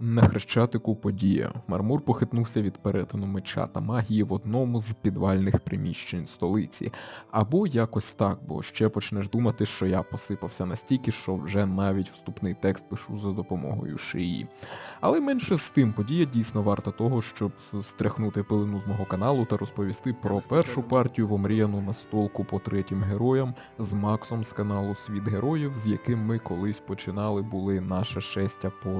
На хрещатику подія. Мармур похитнувся від перетину меча та магії в одному з підвальних приміщень столиці. Або якось так, бо ще почнеш думати, що я посипався настільки, що вже навіть вступний текст пишу за допомогою шиї. Але менше з тим, подія дійсно варта того, щоб стряхнути пилину з мого каналу та розповісти про першу партію в омріяну настолку по третім героям з Максом з каналу Світ Героїв, з яким ми колись починали були наше шестя по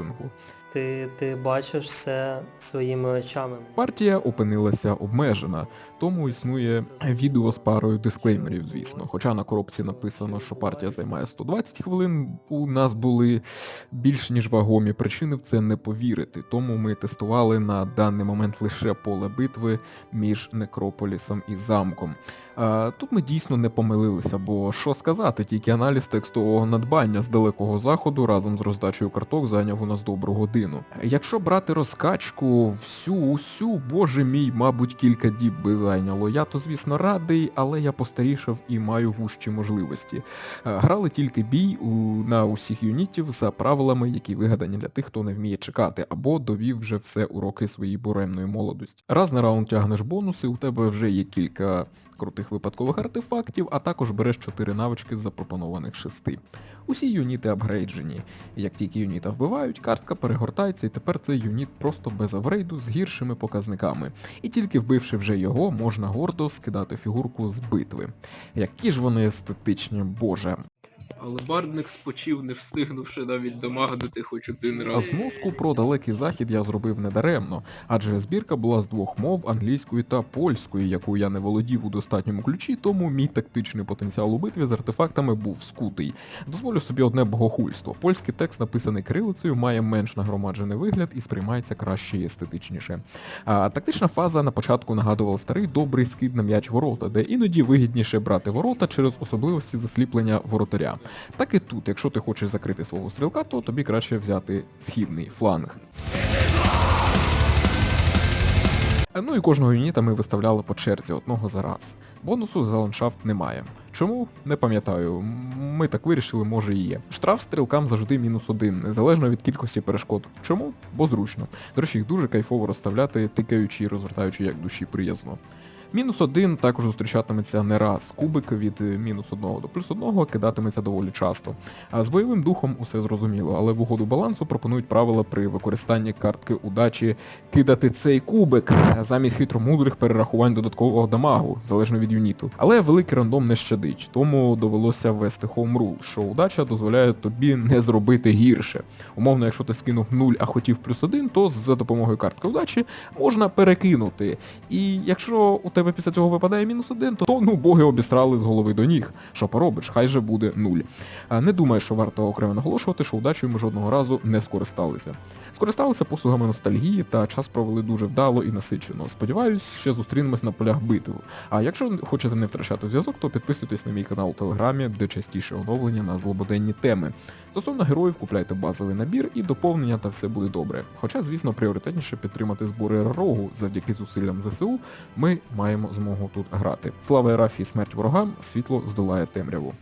відеохостингу. Ти, ти бачиш все своїми очами. Партія опинилася обмежена, тому існує відео з парою дисклеймерів, звісно. Хоча на коробці написано, що партія займає 120 хвилин, у нас були більш ніж вагомі причини в це не повірити. Тому ми тестували на даний момент лише поле битви між Некрополісом і замком. А, тут ми дійсно не помилилися, бо що сказати, тільки аналіз текстового надбання з далекого заходу разом з роздачею карток зайняв у нас добру годину. Якщо брати розкачку, всю усю, боже мій, мабуть, кілька діб би зайняло. Я то, звісно, радий, але я постарішав і маю вужчі можливості. Е, Грали тільки бій на усіх юнітів за правилами, які вигадані для тих, хто не вміє чекати, або довів вже все уроки своєї буремної молодості. Раз на раунд тягнеш бонуси, у тебе вже є кілька крутих випадкових артефактів, а також береш 4 навички з запропонованих 6. Усі юніти апгрейджені. Як тільки юніта вбивають, картка перегортається і тепер цей юніт просто без апгрейду з гіршими показниками. І тільки вбивши вже його, можна гордо скидати фігурку з битви. Які ж вони естетичні, боже. Але бардник спочив, не встигнувши навіть домагнути хоч один А раз. зноску про далекий захід я зробив недаремно, адже збірка була з двох мов англійської та польської, яку я не володів у достатньому ключі, тому мій тактичний потенціал у битві з артефактами був скутий. Дозволю собі одне богохульство. Польський текст, написаний кирилицею, має менш нагромаджений вигляд і сприймається краще і естетичніше. А тактична фаза на початку нагадувала старий добрий скид на м'яч ворота, де іноді вигідніше брати ворота через особливості засліплення воротаря. Так і тут, якщо ти хочеш закрити свого стрілка, то тобі краще взяти східний фланг. Ну і кожного юніта ми виставляли по черзі одного за раз. Бонусу за ландшафт немає. Чому? Не пам'ятаю. Ми так вирішили, може і є. Штраф стрілкам завжди мінус один, незалежно від кількості перешкод. Чому? Бо зручно. До речі, їх дуже кайфово розставляти, тикаючи і розвертаючи як душі приязно. Мінус один також зустрічатиметься не раз. Кубик від е, мінус одного до плюс одного кидатиметься доволі часто. А з бойовим духом усе зрозуміло, але в угоду балансу пропонують правила при використанні картки удачі кидати цей кубик замість хитромудрих перерахувань додаткового дамагу, залежно від юніту. Але великий рандом не щадить, тому довелося ввести rule, що удача дозволяє тобі не зробити гірше. Умовно, якщо ти скинув 0, а хотів плюс 1, то за допомогою картки удачі можна перекинути. І якщо у тебе після цього випадає мінус 1, то ну боги обістрали з голови до ніг. Що поробиш, хай же буде 0. А Не думаю, що варто окремо наголошувати, що удачею ми жодного разу не скористалися. Скористалися послугами ностальгії та час провели дуже вдало і насичено. Сподіваюсь, ще зустрінемось на полях битв. А якщо хочете не втрачати зв'язок, то підписуйтесь на мій канал у Телеграмі, де частіше оновлення на злободенні теми. Стосовно героїв, купляйте базовий набір і доповнення, та все буде добре. Хоча, звісно, пріоритетніше підтримати збори рогу. Завдяки зусиллям ЗСУ ми маємо змогу тут грати. Слава Ерафії, смерть ворогам, світло здолає темряву.